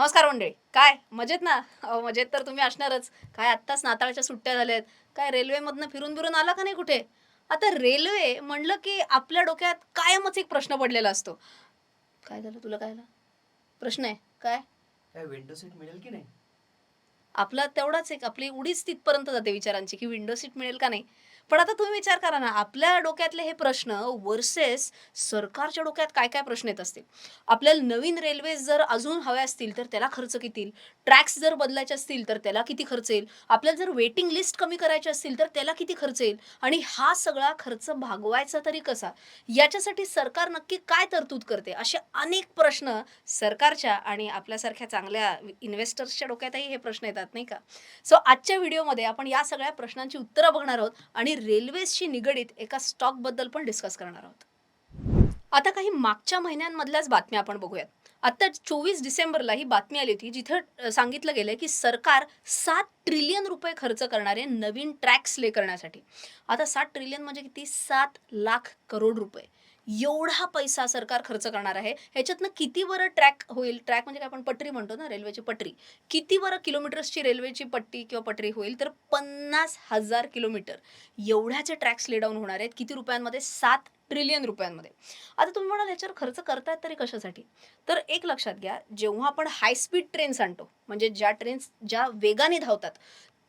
नमस्कार मंडळी. काय? मजेत ना? अहो मजेत तर तुम्ही असणारच. काय आत्ताच नाताळच्या सुट्ट्या झाल्यात? काय रेल्वेमधनं फिरून फिरून आला का नाही कुठे? आता रेल्वे म्हणलं की आपल्या डोक्यात कायमच एक प्रश्न पडलेला असतो. काय झालं? तुला काय झालं? प्रश्न आहे. काय? काय विंडो सीट मिळेल की नाही? आपला तेवढाच एक आपली उडीच तिथपर्यंत जाते विचारांची की विंडो सीट मिळेल का नाही? पण आता तुम्ही विचार करा ना आपल्या डोक्यातले हे प्रश्न वर्सेस सरकारच्या डोक्यात काय काय प्रश्न येत असतील? आपल्याला नवीन रेल्वे जर अजून हव्या असतील तर त्याला खर्च किती? येईल ट्रॅक्स जर बदलायचे असतील तर त्याला किती खर्च येईल? आपल्याला जर वेटिंग लिस्ट कमी करायची असतील तर त्याला किती खर्च येईल? आणि हा सगळा खर्च भागवायचा तरी कसा? याच्यासाठी सरकार नक्की काय तरतूद करते? असे अनेक प्रश्न सरकारच्या आणि आपल्यासारख्या चांगल्या इन्व्हेस्टर्सच्या डोक्यातही हे प्रश्न येतात नाही का? सो आजच्या व्हिडिओमध्ये आपण या सगळ्या प्रश्नांची उत्तरं बघणार आहोत आणि रेल्वेजशी निगडीत एका स्टॉकबद्दल पण डिस्कस करणार आहोत. आता काही मागच्या महिन्यांमधल्याच बातम्या आपण बघूयात. आता चोवीस डिसेंबरला ही बातमी आली होती जिथं सांगितलं गेलं की सरकार सात ट्रिलियन रुपये खर्च करणारे नवीन ट्रॅक्स ले करण्यासाठी. आता सात ट्रिलियन म्हणजे किती? सात लाख करोड रुपये. एवढा पैसा सरकार खर्च करणार आहे. ह्याच्यातनं किती बरं ट्रॅक होईल? ट्रॅक म्हणजे काय आपण पटरी म्हणतो ना रेल्वेची पटरी. किती बरं किलोमीटर्सची रेल्वेची पट्टी किंवा पटरी होईल? तर पन्नास हजार किलोमीटर एवढ्याचे ट्रॅक्स लेडाऊन होणार आहेत. किती रुपयांमध्ये? सात ट्रिलियन रुपयांमध्ये. आता तुम्ही म्हणाल याच्यावर खर्च करतायत तरी कशासाठी? तर एक लक्षात घ्या जेव्हा आपण हाय स्पीड ट्रेन्स आणतो म्हणजे ज्या ट्रेन्स ज्या वेगाने धावतात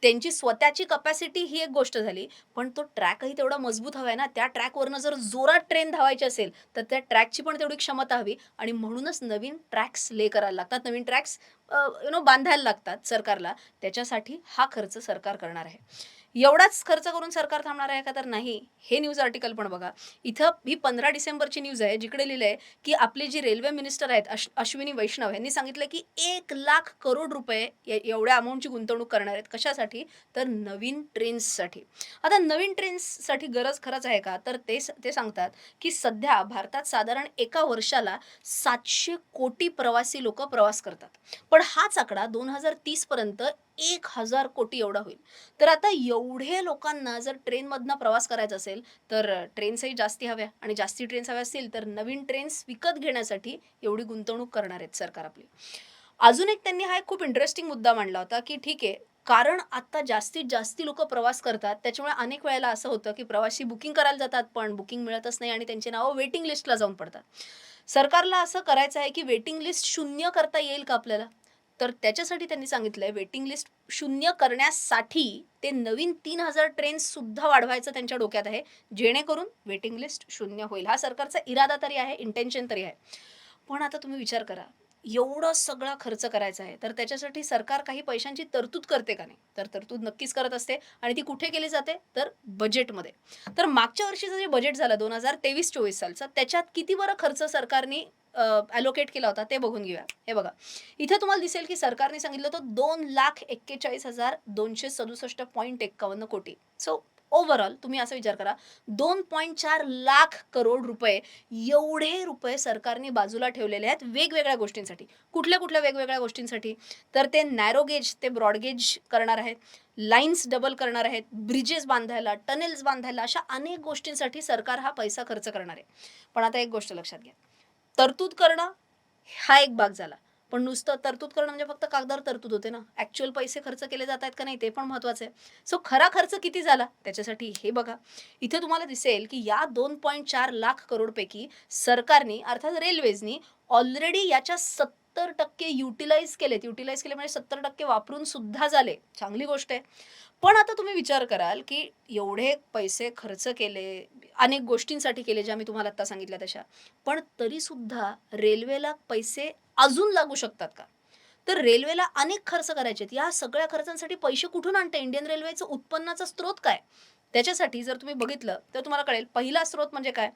त्यांची स्वतःची कपॅसिटी ही एक गोष्ट झाली. पण तो ट्रॅकही तेवढा मजबूत हवा आहे ना त्या ट्रॅकवरनं जर जोरात ट्रेन धावायची असेल तर त्या ट्रॅकची पण तेवढी क्षमता हवी. आणि म्हणूनच नवीन ट्रॅक्स ले करायला लागतात. नवीन ट्रॅक्स यु नो बांधायला लागतात सरकारला. त्याच्यासाठी हा खर्च सरकार करणार आहे. एवढाच खर्च करून सरकार थांबणार आहे का तर नाही हे न्यूज आर्टिकल पण बघा. इथं ही पंधरा डिसेंबरची न्यूज आहे जिकडे लिहिलं आहे की आपले जे रेल्वे मिनिस्टर आहेत अश अश्विनी वैष्णव यांनी सांगितलं की एक लाख करोड रुपये एवढ्या अमाऊंटची गुंतवणूक करणार आहेत. कशासाठी? तर नवीन ट्रेन्ससाठी आता नवीन ट्रेन्ससाठी गरज खरंच आहे का? तर ते स- ते सांगतात की सध्या भारतात साधारण एका वर्षाला सातशे कोटी प्रवासी लोक प्रवास करतात. पण हाच आकडा दोन हजार तीसपर्यंत एक हजार कोटी एवढा होईल. तर आता एवढे लोकांना जर ट्रेनमधनं प्रवास करायचा असेल तर ट्रेन्सही जास्ती हव्या आणि जास्ती ट्रेन्स हव्या असतील तर नवीन ट्रेन्स विकत घेण्यासाठी एवढी गुंतवणूक करणार आहेत सरकार आपली. अजून एक त्यांनी हा एक खूप इंटरेस्टिंग मुद्दा मांडला होता की ठीक आहे कारण आता जास्तीत जास्ती लोक प्रवास करतात त्याच्यामुळे अनेक वेळेला असं होतं की प्रवासी बुकिंग करायला जातात पण बुकिंग मिळतच नाही आणि त्यांची नावं वेटिंग लिस्टला जाऊन पडतात. सरकारला असं करायचं आहे की वेटिंग लिस्ट शून्य करता येईल का आपल्याला? तर त्याच्यासाठी त्यांनी सांगितलंय वेटिंग लिस्ट शून्य करण्यासाठी ते नवीन तीन हजार ट्रेन्ससुद्धा वाढवायचं त्यांच्या डोक्यात आहे. जेणेकरून वेटिंग लिस्ट शून्य होईल. हा सरकारचा इरादा तरी आहे इंटेन्शन तरी आहे. पण आता तुम्ही विचार करा एवढं सगळा खर्च करायचा आहे तर त्याच्यासाठी सरकार काही पैशांची तरतूद करते का नाही? तर तरतूद नक्कीच करत असते आणि ती कुठे केली जाते? तर बजेटमध्ये तर मागच्या वर्षीचं जे बजेट झालं दोन हजार तेवीस चोवीस सालचं त्याच्यात किती बरं खर्च सरकारने अलोकेट केला होता ते बघून घेऊया. हे बघा. इथे तुम्हाला दिसेल की सरकारने सांगितलं होतं दोन लाख एक्केचाळीस हजार दोनशे सदुसष्ट पॉईंट एक्कावन्न कोटी. सो ओव्हरऑल तुम्ही असा विचार करा दोन पॉईंट चार लाख करोड रुपये एवढे रुपये सरकारने बाजूला ठेवलेले आहेत वेगवेगळ्या गोष्टींसाठी. कुठल्या कुठल्या वेगवेगळ्या गोष्टींसाठी? तर ते नॅरो गेज ते ब्रॉडगेज करणार आहेत लाईन्स डबल करणार आहेत ब्रिजेस बांधायला टनेल्स बांधायला अशा अनेक गोष्टींसाठी सरकार हा पैसा खर्च करणार आहे. पण आता एक गोष्ट लक्षात घ्या. तरतूद करणं हा एक भाग झाला. पण नुसतं तरतूद करणं म्हणजे फक्त कागदावर तरतूद होते ना. ॲक्च्युअल पैसे खर्च केले जात आहेत का नाही ते पण महत्त्वाचं आहे. सो खरा खर्च किती झाला? त्याच्यासाठी हे बघा. इथे तुम्हाला दिसेल की या दोन पॉईंट चार लाख करोडपैकी सरकारने अर्थात रेल्वेजनी ऑलरेडी याच्या सत्तर टक्के युटिलाइज केलेत. युटिलाइज केले म्हणजे सत्तर टक्के वापरून सुद्धा झाले. चांगली गोष्ट आहे. पण आता तुम्ही विचार कराल की एवढे पैसे खर्च केले अनेक गोष्टींसाठी केले ज्या मी तुम्हाला आता सांगितल्या तशा. पण तरी सुद्धा रेल्वेला पैसे अजून लागू शकतात का? तर रेल्वेला अनेक खर्च करायचे आहेत. या सगळ्या खर्चांसाठी पैसे कुठून आणते इंडियन रेल्वेचं उत्पन्नाचा स्रोत काय? त्याच्यासाठी जर तुम्ही बघितलं तर तुम्हाला कळेल पहिला स्रोत म्हणजे काय?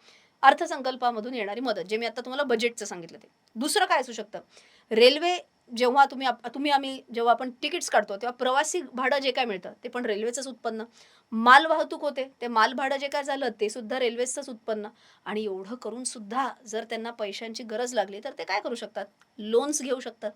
अर्थसंकल्पामधून येणारी मदत जे मी आता तुम्हाला बजेटचं सांगितलं ते. दुसरं काय असू शकतं? रेल्वे जेव्हा तुम्ही तुम्ही आम्ही जेव्हा आपण तिकीट्स काढतो तेव्हा प्रवासी भाडं जे काय मिळतं ते पण रेल्वेचंच उत्पन्न. माल वाहतूक होते ते माल भाडं जे काय झालं ते सुद्धा रेल्वेचंच उत्पन्न. आणि एवढं करून सुद्धा जर त्यांना पैशांची गरज लागली तर ते काय करू शकतात? लोन्स घेऊ शकतात.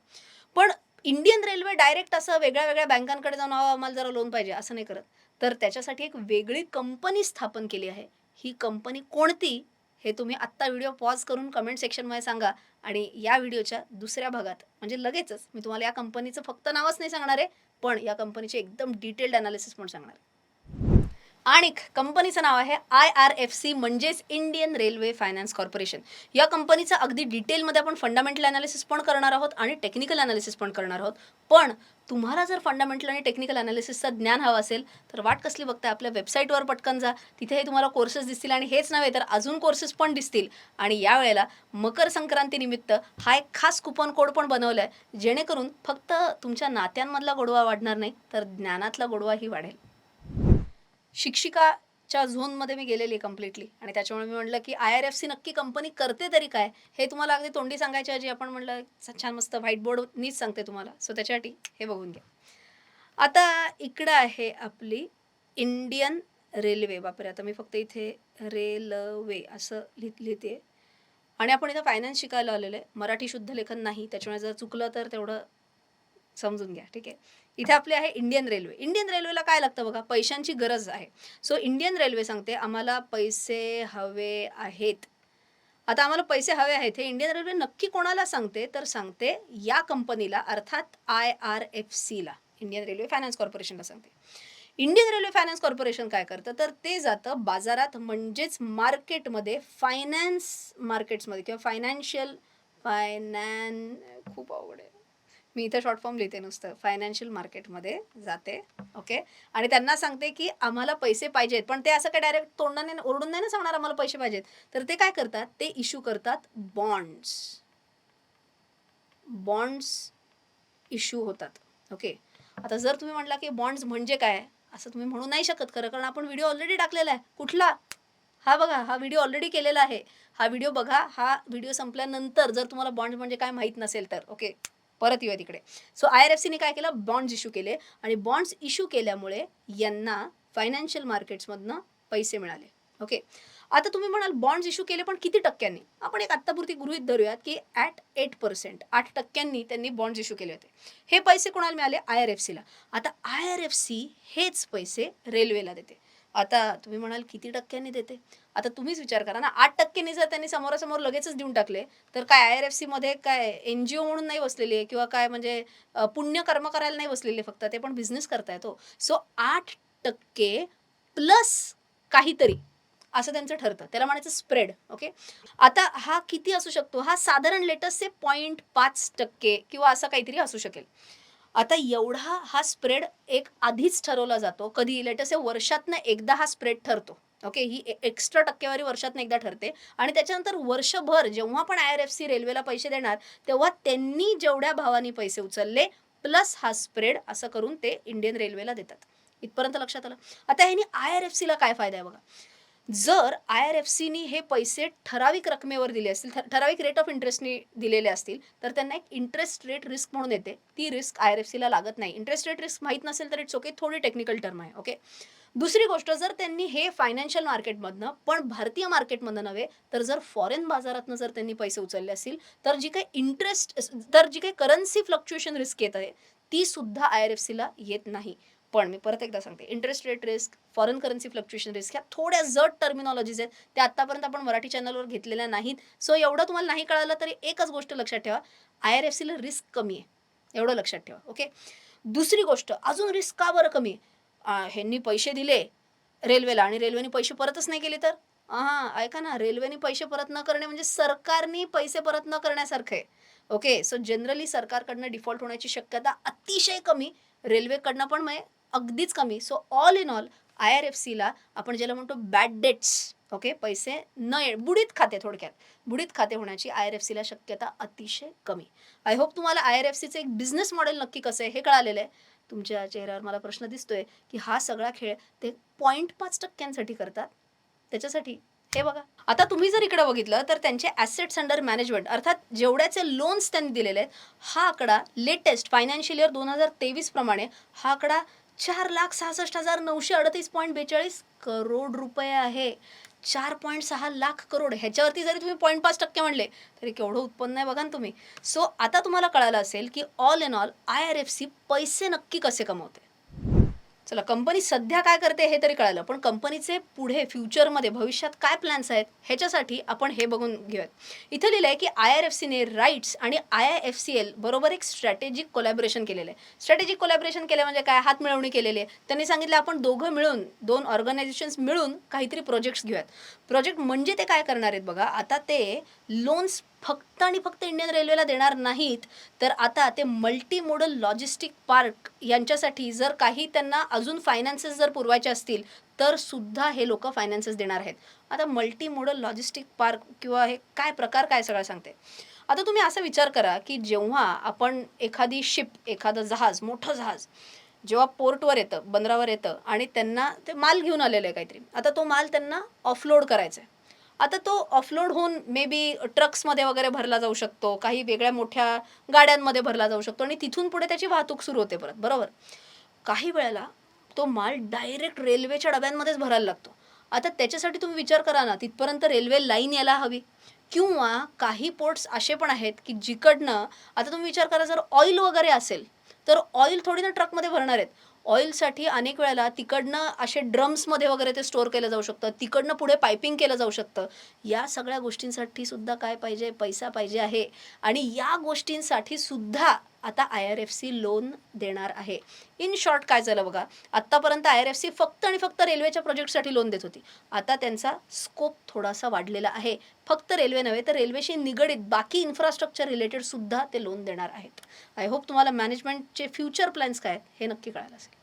पण इंडियन रेल्वे डायरेक्ट असं वेगळ्या वेगळ्या बँकांकडे जाऊन "अहो, आम्हाला जरा लोन पाहिजे असं नाही करत. तर त्याच्यासाठी एक वेगळी कंपनी स्थापन केली आहे. ही कंपनी कोणती? हे तुम्ही आत्ता व्हिडिओ पॉज करून कमेंट सेक्शनमध्ये सांगा आणि या व्हिडिओच्या दुसऱ्या भागात. म्हणजे लगेचच. मी तुम्हाला या कंपनीचं फक्त नावच नाही सांगणार आहे पण या कंपनीचे एकदम डिटेल्ड अनालिसिस पण सांगणार आहे. आणि कंपनीचं नाव आहे आय आर एफ सी म्हणजेच इंडियन रेल्वे फायनान्स कॉर्पोरेशन या कंपनीचं अगदी डिटेलमध्ये आपण फंडामेंटल अनालिसिस पण करणार आहोत आणि टेक्निकल अनालिसिस पण करणार आहोत. पण तुम्हाला जर फंडामेंटल आणि टेक्निकल अनालिसिसचं ज्ञान हवं असेल तर वाट कसली बघताय? आपल्या वेबसाईटवर पटकन जा. तिथेही तुम्हाला कोर्सेस दिसतील आणि हेच नव्हे तर अजून कोर्सेस पण दिसतील. आणि यावेळेला मकर संक्रांतीनिमित्त हा एक खास कुपन कोड पण बनवला आहे जेणेकरून फक्त तुमच्या नात्यांमधला गोडवा वाढणार नाही तर ज्ञानातला गोडवाही वाढेल. शिक्षिकाच्या झोनमध्ये मी गेलेली आहे कम्प्लिटली आणि त्याच्यामुळे मी म्हटलं की आय आर एफ सी नक्की कंपनी करते तरी काय? हे तुम्हाला अगदी तोंडी सांगायच्या ऐवजी आपण म्हटलं छान मस्त व्हाईट बोर्ड नीच सांगते तुम्हाला. सो त्याच्यासाठी हे बघून घ्या. आता इकडं आहे आपली इंडियन रेल्वे बापरे आता मी फक्त इथे रेलवे असं लिह लिहिते आणि आपण इथं फायनान्स शिकायला आलेलं आहे. मराठी शुद्ध लेखन नाही. त्याच्यामुळे जर चुकलं तर तेवढं समजून घ्या. ठीक आहे? इथे आपले आहे इंडियन रेल्वे इंडियन रेल्वेला काय लागतं बघा? पैशांची गरज आहे. सो इंडियन रेल्वे सांगते आम्हाला पैसे हवे आहेत. आता आम्हाला पैसे हवे आहेत हे इंडियन रेल्वे नक्की कोणाला सांगते? तर सांगते या कंपनीला अर्थात आय आर एफ सीला इंडियन रेल्वे फायनान्स कॉर्पोरेशनला सांगते. इंडियन रेल्वे फायनान्स कॉर्पोरेशन काय करतं? तर ते जातं बाजारात म्हणजेच मार्केटमध्ये फायनान्स मार्केट्समध्ये किंवा फायनान्शियल फायनॅन खूप आवडेल आहे. मी इथं शॉर्ट फॉर्म लिहिते नुसतं. फायनान्शियल मार्केटमध्ये जाते. ओके आणि त्यांना सांगते की आम्हाला पैसे पाहिजेत. पण ते असं काय डायरेक्ट तोंडाने ओरडून नाही ना सांगणार आम्हाला पैसे पाहिजेत. तर ते काय करतात? ते इश्यू करतात बॉन्ड्स बॉन्ड्स इश्यू होतात. ओके आता जर तुम्ही म्हटला की बॉन्ड्स म्हणजे काय? असं तुम्ही म्हणू नाही शकत खरं कारण आपण व्हिडिओ ऑलरेडी टाकलेला आहे. कुठला? हा बघा हा व्हिडिओ ऑलरेडी केलेला आहे. हा व्हिडिओ बघा. हा व्हिडिओ संपल्यानंतर जर तुम्हाला बॉन्ड म्हणजे काय माहीत नसेल तर. ओके परत येऊया तिकडे. सो आय आर एफ सीने काय केलं? बॉन्ड्स इश्यू केले. आणि बॉन्ड्स इश्यू केल्यामुळे यांना फायनान्शियल मार्केट्समधनं पैसे मिळाले. ओके आता तुम्ही म्हणाल बॉन्ड्स इश्यू केले पण किती टक्क्यांनी? आपण एक आत्तापुरती गृहित धरूयात की ॲट एट पर्सेंट आठ टक्क्यांनी त्यांनी बॉन्ड्स इश्यू केले होते. हे पैसे कोणाला मिळाले? आय आर एफ सीला आता आय आर एफ सी हेच पैसे रेल्वेला देते. आता तुम्ही म्हणाल किती टक्क्यांनी देते? आता तुम्हीच विचार करा ना आठ टक्क्यांनी जर त्यांनी समोरासमोर लगेचच देऊन टाकले तर काय आय आर एफ सीमध्ये काय एन जी ओ म्हणून नाही बसलेली आहे किंवा काय म्हणजे पुण्य कर्म करायला नाही बसलेले फक्त ते पण बिझनेस करतायत हो. सो आठ टक्के प्लस काहीतरी असं त्यांचं ठरतं. त्याला म्हणायचं स्प्रेड ओके आता हा किती असू शकतो? हा साधारण लेटेस्टचे पॉईंट पाच टक्के किंवा असं काहीतरी असू शकेल. आता एवढा हा स्प्रेड एक आधीच ठरवला जातो. कधी लेटस वर्षातनं एकदा हा स्प्रेड ठरतो. ओके ही ए- एक्स्ट्रा टक्केवारी वर्षातनं एकदा ठरते. आणि त्याच्यानंतर वर्षभर जेव्हा पण आय आर एफ सी रेल्वेला पैसे देणार तेव्हा त्यांनी जेवढ्या भावानी पैसे उचलले प्लस हा स्प्रेड असं करून ते इंडियन रेल्वेला देतात. इथपर्यंत लक्षात आलं? आता ह्यानी आय आर एफ सीला काय फायदा आहे बघा? जर आय आर एफ सीनी हे पैसे ठराविक रकमेवर दिले असतील ठराविक रेट ऑफ इंटरेस्टनी दिलेले असतील तर त्यांना एक इंटरेस्ट रेट रिस्क म्हणून येते. ती रिस्क आय आर एफ सीला लागत नाही. इंटरेस्ट रेट रिस्क माहीत नसेल तर इट्स ओके थोडी टेक्निकल टर्म आहे ओके दुसरी गोष्ट जर त्यांनी हे फायनान्शियल मार्केटमधनं पण भारतीय मार्केटमधनं नव्हे तर जर फॉरेन बाजारातनं जर त्यांनी पैसे उचलले असतील तर जी काही इंटरेस्ट तर जी काही करन्सी फ्लक्च्युएशन रिस्क येत आहे ती सुद्धा आय आर एफ सीला येत नाही. पण मी परत एकदा सांगते interest rate risk foreign currency fluctuation risk ह्या थोड्या जड टर्मिनॉलॉजीज आहेत. त्या आत्तापर्यंत आपण मराठी चॅनलवर घेतलेल्या नाहीत. सो एवढं तुम्हाला नाही कळालं तरी एकच गोष्ट लक्षात ठेवा आय आर एफ सीला रिस्क कमी आहे. एवढं लक्षात ठेवा ओके दुसरी गोष्ट अजून रिस्क का बरं कमी आहे? ह्यांनी पैसे दिले रेल्वेला आणि रेल्वेने पैसे परतच नाही केले तर? हां ऐका ना रेल्वेने पैसे परत न करणे म्हणजे सरकारने पैसे परत न करण्यासारखं आहे. ओके सो जनरली सरकारकडनं डिफॉल्ट होण्याची शक्यता अतिशय कमी रेल्वेकडनं पण म्हणजे अगदीच कमी. So all in all I R F सीला आपण ज्याला म्हणतो बॅड डेट्स ओके पैसे न ये बुडीत खाते थोडक्यात. बुडीत खाते होण्याची आय आर एफ सीला शक्यता अतिशय कमी. आय होप तुम्हाला आय आर एफ सीचं एक बिझनेस मॉडेल नक्की कसं आहे हे कळालेलं आहे. तुमच्या चेहऱ्यावर मला प्रश्न दिसतोय की हा सगळा खेळ ते पॉईंट पाच टक्क्यांसाठी करतात. त्याच्यासाठी हे बघा. आता तुम्ही जर इकडे बघितलं तर त्यांचे ॲसेट्स अंडर मॅनेजमेंट अर्थात जेवढ्याचे लोन्स त्यांनी दिलेले आहेत हा आकडा लेटेस्ट फायनान्शियल इयर दोन हजार तेवीस प्रमाणे हा आकडा चार लाख सहासष्ट हजार नऊशे अडतीस पॉईंट बेचाळीस करोड रुपये आहे. चार पॉईंट सहा लाख करोड. ह्याच्यावरती जरी तुम्ही पॉईंट पाच टक्के म्हणले तरी केवढं उत्पन्न आहे बघा ना तुम्ही. सो आता तुम्हाला कळालं असेल की all in all I R F C पैसे नक्की कसे कमवते? चला कंपनी सध्या काय करते हे तरी कळालं पण कंपनीचे पुढे फ्युचरमध्ये भविष्यात काय प्लॅन्स आहेत ह्याच्यासाठी आपण हे बघून घेऊयात. इथं लिहिलं आहे की आय आर एफ सीने राईट्स आणि I I F C L बरोबर एक स्ट्रॅटेजिक कोलॅबोरेशन केलेलं आहे. स्ट्रॅटेजिक कोलॅबोरेशन केलं म्हणजे काय? हात मिळवणी केलेली आहे. त्यांनी सांगितलं आपण दोघं मिळून दोन ऑर्गनायझेशन्स मिळून काहीतरी प्रोजेक्ट्स घेऊयात. प्रोजेक्ट म्हणजे ते काय करणार आहेत बघा? आता ते लोन्स फक्त आणि फक्त इंडियन रेल्वेला देणार नाहीत तर आता ते मल्टी मोडल लॉजिस्टिक पार्क यांच्यासाठी जर काही त्यांना अजून फायनान्सेस जर पुरवायचे असतील तर सुद्धा हे लोक फायनान्सेस देणार आहेत. आता मल्टी मोडल लॉजिस्टिक पार्क किंवा हे काय प्रकार काय सगळं सांगते. आता तुम्ही असा विचार करा की जेव्हा आपण एखादी शिप एखादं जहाज मोठं जहाज जेव्हा पोर्टवर येतं बंदरावर येतं आणि त्यांना ते माल घेऊन आलेलं आहे काहीतरी आता तो माल त्यांना ऑफलोड करायचा आहे. आता तो ऑफलोड होऊन मे बी ट्रक्समध्ये वगैरे भरला जाऊ शकतो काही वेगळ्या मोठ्या गाड्यांमध्ये भरला जाऊ शकतो आणि तिथून पुढे त्याची वाहतूक सुरू होते परत बरोबर? काही वेळेला तो माल डायरेक्ट रेल्वेच्या डब्यांमध्येच भरायला लागतो. आता त्याच्यासाठी तुम्ही विचार करा ना तिथपर्यंत रेल्वे लाईन यायला हवी. किंवा काही पोर्ट्स असे पण आहेत की जिकडनं आता तुम्ही विचार करा जर ऑइल वगैरे असेल तर ऑइल थोडी ना ट्रकमध्ये भरणार आहेत. ऑइलसाठी अनेक वेळेला तिकडनं असे ड्रम्समध्ये वगैरे ते स्टोअर केलं जाऊ शकतं तिकडनं पुढे पायपिंग केलं जाऊ शकतं. या सगळ्या गोष्टींसाठी सुद्धा काय पाहिजे? पैसा पाहिजे आहे. आणि या गोष्टींसाठी सुद्धा आता I R F C loan देणार आहे. इन शॉर्ट काय झालं बघा आत्तापर्यंत आय आर एफ सी फक्त आणि फक्त रेल्वेच्या प्रोजेक्टसाठी लोन देत होती. आता त्यांचा स्कोप थोडासा वाढलेला आहे. फक्त रेल्वे नव्हे तर रेल्वेशी निगडीत बाकी इन्फ्रास्ट्रक्चर रिलेटेड सुद्धा ते लोन देणार आहेत. आय होप तुम्हाला मॅनेजमेंटचे फ्युचर प्लॅन्स काय आहेत हे नक्की कळायला असेल.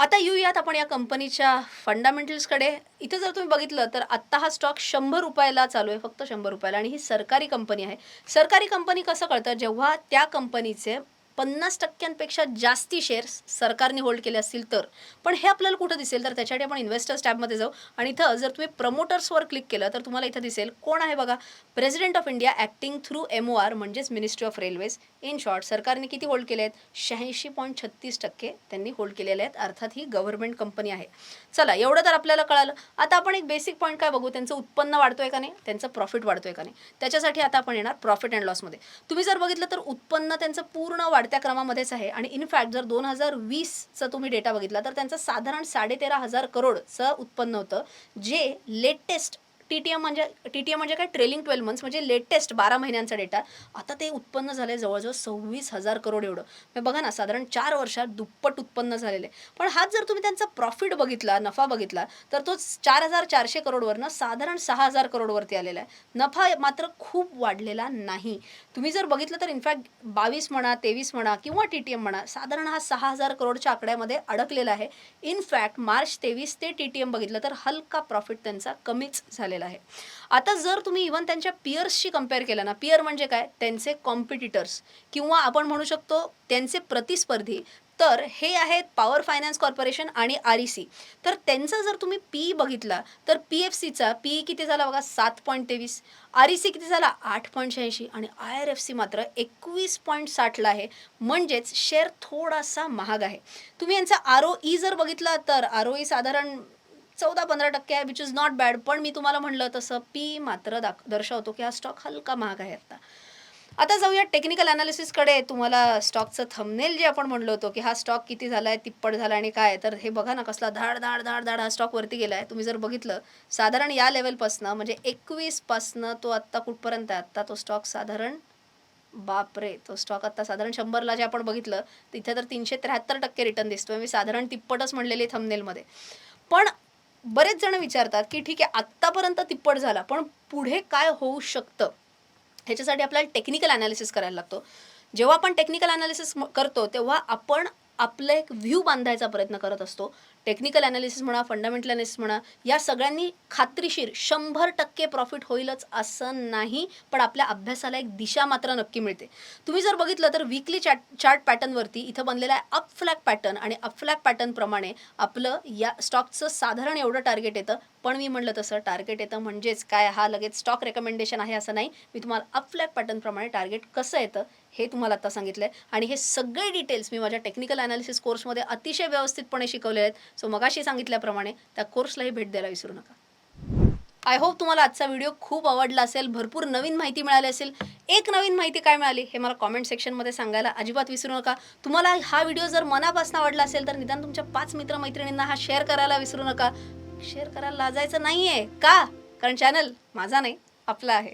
आता येऊयात आपण या कंपनीच्या फंडामेंटल्सकडे. इथे जर तुम्ही बघितलं तर आत्ता हा स्टॉक शंभर रुपयाला चालू आहे फक्त शंभर रुपयाला. आणि ही सरकारी कंपनी आहे. सरकारी कंपनी कसं कळतं? जेव्हा त्या कंपनीचे पन्नास टक्क्यांपेक्षा जास्ती शेअर्स सरकारने होल्ड केले असतील तर. पण हे आपल्याला कुठं दिसेल? तर त्याच्यासाठी आपण इन्व्हेस्टर्स टॅबमध्ये जाऊ. आणि इथं जर तुम्ही प्रमोटर्सवर क्लिक केलं तर तुम्हाला इथं दिसेल कोण आहे बघा? President of India acting through M O R म्हणजेच ministry of railways in short सरकारने किती होल्ड केले आहेत? शहाऐंशी पॉईंट छत्तीस टक्के त्यांनी होल्ड केलेले आहेत. अर्थात ही गव्हर्नमेंट कंपनी आहे. चला एवढं तर आपल्याला कळालं. आता आपण एक बेसिक पॉईंट काय बघू? त्यांचं उत्पन्न वाढतोय का नाही? त्यांचं प्रॉफिट वाढतोय का नाही? त्याच्यासाठी आता आपण येणार प्रॉफिट अँड लॉसमध्ये तुम्ही जर बघितलं तर उत्पन्न त्यांचं पूर्ण वाढतं वाढत्या क्रमामध्येच आहे. आणि इनफॅक्ट जर दोन हजार वीसचा तुम्ही डेटा बघितला तर त्यांचं साधारण साडेतेरा हजार करोडचं उत्पन्न होतं जे लेटेस्ट टी टी एम म्हणजे टी टी एम म्हणजे काय? ट्रेलिंग ट्वेल्व मंथ्स म्हणजे लेटेस्ट बारा महिन्यांचा डेटा आता ते उत्पन्न झालं आहे जवळजवळ सव्वीस हजार करोड एवढं. म्हणजे बघा ना साधारण चार वर्षात दुप्पट उत्पन्न झालेलं आहे. पण हाच जर तुम्ही त्यांचा प्रॉफिट बघितला नफा बघितला तर तो चार हजार चारशे करोडवरनं साधारण सहा हजार करोडवरती आलेला आहे. नफा मात्र खूप वाढलेला नाही. तुम्ही जर बघितलं तर इनफॅक्ट बावीस म्हणा तेवीस म्हणा किंवा टी टी एम म्हणा साधारण हा सहा हजार करोडच्या आकड्यामध्ये अडकलेला आहे. इनफॅक्ट मार्च तेवीस ते टी टी एम बघितलं तर हलका प्रॉफिट त्यांचा कमीच झालेला आहे. आता जर तुम्ही इव्हन त्यांच्या पियर्सशी कंपेअर केलं ना पियर म्हणजे काय? त्यांचे कॉम्पिटिटर्स किंवा आपण म्हणू शकतो त्यांचे प्रतिस्पर्धी. तर हे आहेत पॉवर फायनान्स कॉर्पोरेशन आणि आर ई सी तर त्यांचा जर तुम्ही पी बघितला तर पी एफ सीचा पी किती झाला बघा? सात पॉईंट तेवीस. आर ई सी किती झाला? आठ पॉईंट शहाऐंशी. आणि आय आर एफ सी मात्र एकवीस पॉईंट साठला आहे. म्हणजेच शेअर थोडासा महाग आहे. तुम्ही यांचा आर ओ ई जर बघितला तर आर ओ ई साधारण चौदा पंधरा टक्के आहे विच इज नॉट बॅड पण मी तुम्हाला म्हणलं तसं पी मात्र दाख दर्शवतो की हा स्टॉक हलका महाग आहे आता. आता जाऊया टेक्निकल अनालिसिसकडे तुम्हाला स्टॉकचं थंबनेल जे आपण म्हणलो होतो की हा स्टॉक किती झाला आहे तिप्पट झाला आणि काय तर हे बघा ना कसला धाड धाड धाड धाड हा स्टॉक वरती गेला आहे तुम्ही जर बघितलं साधारण या लेवलपासनं म्हणजे एकवीसपासनं तो आत्ता कुठपर्यंत आहे? आत्ता तो स्टॉक साधारण बापरे तो स्टॉक आता साधारण शंभरला जे आपण बघितलं तिथे तर तीनशे त्र्याहत्तर टक्के रिटर्न दिसतोय. मी साधारण तिप्पटच म्हणलेली थंबनेलमध्ये पण बरेच जण विचारतात की ठीक आहे आत्तापर्यंत तिप्पट झाला पण पुढे काय होऊ शकतं? ह्याच्यासाठी आपल्याला टेक्निकल अनालिसिस करायला लागतो. जेव्हा आपण टेक्निकल अनालिसिस करतो तेव्हा आपण आपलं एक व्ह्यू बांधायचा प्रयत्न करत असतो. टेक्निकल ॲनालिसिस म्हणा फंडामेंटल ॲनालिसिस म्हणा या सगळ्यांनी खात्रीशीर शंभर टक्के प्रॉफिट होईलच असं नाही पण आपल्या अभ्यासाला एक दिशा मात्र नक्की मिळते. तुम्ही जर बघितलं तर वीकली चॅट चार्ट पॅटर्नवरती इथं बनलेला आहे अप फ्लॅग पॅटर्न आणि अप फ्लॅग पॅटर्नप्रमाणे आपलं या स्टॉकचं साधारण एवढं टार्गेट येतं पण मी म्हणलं तसं टार्गेट येतं म्हणजेच काय? हा लगेच स्टॉक रेकमेंडेशन आहे असं नाही. मी तुम्हाला अप फ्लॅग पॅटर्नप्रमाणे टार्गेट कसं येतं हे तुम्हाला आता सांगितलं आहे आणि हे सगळे डिटेल्स मी माझ्या टेक्निकल अनालिसिस कोर्समध्ये अतिशय व्यवस्थितपणे शिकवले आहेत. सो मगाशी सांगितल्याप्रमाणे त्या कोर्सलाही भेट द्यायला विसरू नका. आय होप तुम्हाला आजचा व्हिडिओ खूप आवडला असेल भरपूर नवीन माहिती मिळाली असेल. एक नवीन माहिती काय मिळाली हे मला कॉमेंट सेक्शनमध्ये सांगायला अजिबात विसरू नका. तुम्हाला हा व्हिडिओ जर मनापासून आवडला असेल तर निदान तुमच्या पाच मित्रमैत्रिणींना हा शेअर करायला विसरू नका. शेअर करायला लाजायचं नाही आहे का? कारण चॅनल माझा नाही आपला आहे.